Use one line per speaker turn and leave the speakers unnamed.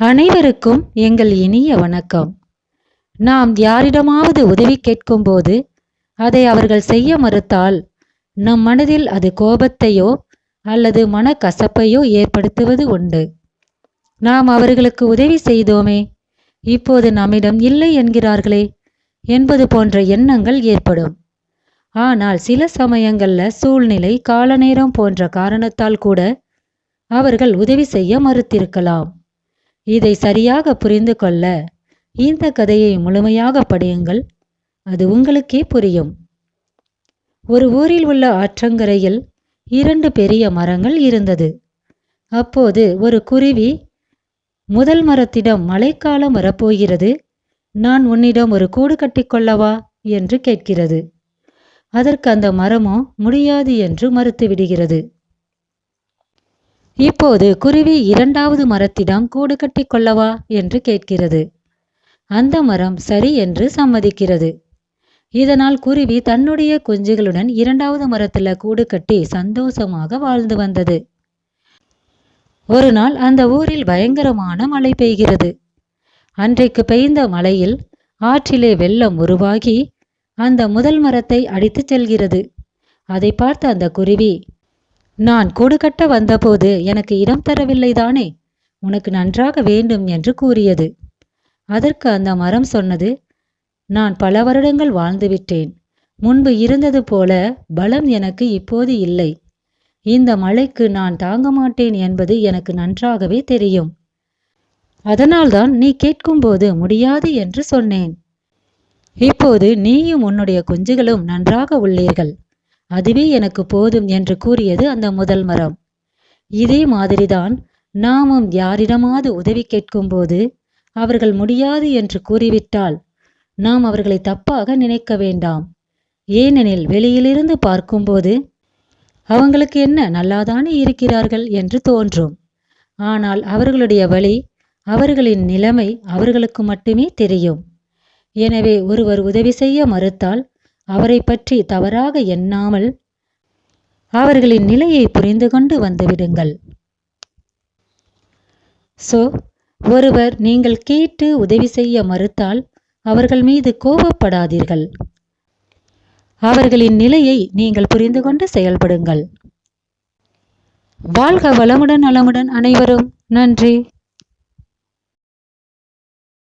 அனைவருக்கும் எங்கள் இனிய வணக்கம். நாம் யாரிடமாவது உதவி கேட்கும்போது அதை அவர்கள் செய்ய மறுத்தால் நம் மனதில் அது கோபத்தையோ அல்லது மனக்கசப்பையோ ஏற்படுத்துவது உண்டு. நாம் அவர்களுக்கு உதவி செய்தோமே இப்போது நம்மிடம் இல்லை என்கிறார்களே என்பது போன்ற எண்ணங்கள் ஏற்படும். ஆனால் சில சமயங்களில் சூழ்நிலை காலநேரம் போன்ற காரணத்தால் கூட அவர்கள் உதவி செய்ய மறுத்திருக்கலாம். இதை சரியாக புரிந்து கொள்ள இந்த கதையை முழுமையாக படியுங்கள். அது உங்களுக்கே புரியும். ஒரு ஊரில் உள்ள ஆற்றங்கரையில் இரண்டு பெரிய மரங்கள் இருந்தது. அப்போது ஒரு குருவி முதல் மரத்திடம் மழைக்காலம் வரப்போகிறது. நான் உன்னிடம் ஒரு கூடு கட்டிக்கொள்ளவா என்று கேட்கிறது. அதற்கு அந்த மரமோ முடியாது என்று மறுத்து விடுகிறது. இப்போது குருவி இரண்டாவது மரத்திடம் கூடு கட்டி கொள்ளவா என்று கேட்கிறது. அந்த மரம் சரி என்று சம்மதிக்கிறது. இதனால் குருவி தன்னுடைய குஞ்சுகளுடன் இரண்டாவது மரத்துல கூடு கட்டி சந்தோஷமாக வாழ்ந்து வந்தது. ஒரு நாள் அந்த ஊரில் பயங்கரமான மழை பெய்கிறது. அன்றைக்கு பெய்ந்த மழையில் ஆற்றிலே வெள்ளம் உருவாகி அந்த முதல் மரத்தை அடித்து செல்கிறது. அதை பார்த்த அந்த குருவி நான் கூடு கட்ட வந்தபோது எனக்கு இடம் தரவில்லை தானே உனக்கு நன்றாக வேண்டும் என்று கூறியது. அதற்கு அந்த மரம் சொன்னது நான் பல வருடங்கள் வாழ்ந்துவிட்டேன் முன்பு இருந்தது போல பலம் எனக்கு இப்போது இல்லை. இந்த மழைக்கு நான் தாங்க மாட்டேன் என்பது எனக்கு நன்றாகவே தெரியும். அதனால்தான் நீ கேட்கும்போது முடியாது என்று சொன்னேன். இப்போது நீயும் உன்னுடைய குஞ்சுகளும் நன்றாக உள்ளீர்கள். அதுவே எனக்கு போதும் என்று கூறியது அந்த முதல் மரம். இதே மாதிரிதான் நாமும் யாரிடமாவது உதவி கேட்கும்போது அவர்கள் முடியாது என்று கூறிவிட்டால் நாம் அவர்களை தப்பாக நினைக்க வேண்டாம். ஏனெனில் வெளியிலிருந்து பார்க்கும்போது அவங்களுக்கு என்ன நல்லாதானே இருக்கிறார்கள் என்று தோன்றும். ஆனால் அவர்களுடைய வழி அவர்களின் நிலைமை அவர்களுக்கு மட்டுமே தெரியும். எனவே ஒருவர் உதவி செய்ய மறுத்தால் அவரை பற்றி தவறாக எண்ணாமல் அவர்களின் நிலையை புரிந்து கொண்டு வந்துவிடுங்கள். சோ ஒருவர் நீங்கள் கேட்டு உதவி செய்ய மறுத்தால் அவர்கள் மீது கோபப்படாதீர்கள். அவர்களின் நிலையை நீங்கள் புரிந்து கொண்டு செயல்படுங்கள். வாழ்க வளமுடன் நலமுடன் அனைவரும். நன்றி.